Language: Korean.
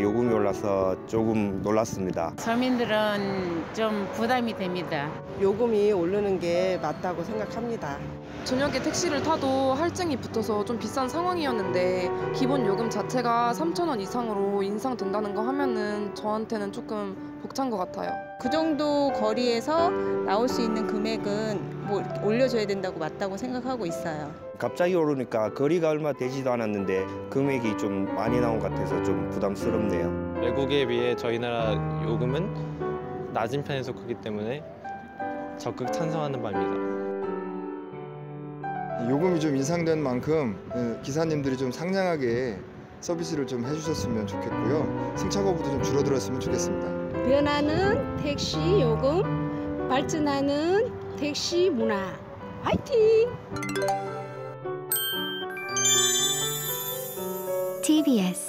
요금이 올라서 조금 놀랐습니다. 서민들은 좀 부담이 됩니다. 요금이 오르는 게 맞다고 생각합니다. 저녁에 택시를 타도 할증이 붙어서 좀 비싼 상황이었는데 기본 요금 자체가 3,000원 이상으로 인상된다는 거 하면은 저한테는 조금 벅찬 것 같아요. 그 정도 거리에서 나올 수 있는 금액은 뭐 올려줘야 된다고 맞다고 생각하고 있어요. 갑자기 오르니까 거리가 얼마 되지도 않았는데 금액이 좀 많이 나온 것 같아서 좀 부담스럽네요. 외국에 비해 저희 나라 요금은 낮은 편에 속하기 때문에 적극 찬성하는 바입니다. 요금이 좀 인상된 만큼 예, 기사님들이 좀 상냥하게 서비스를 좀 해주셨으면 좋겠고요. 승차 거부도 좀 줄어들었으면 좋겠습니다. 변하는 택시 요금, 발전하는 택시 문화. 화이팅! TBS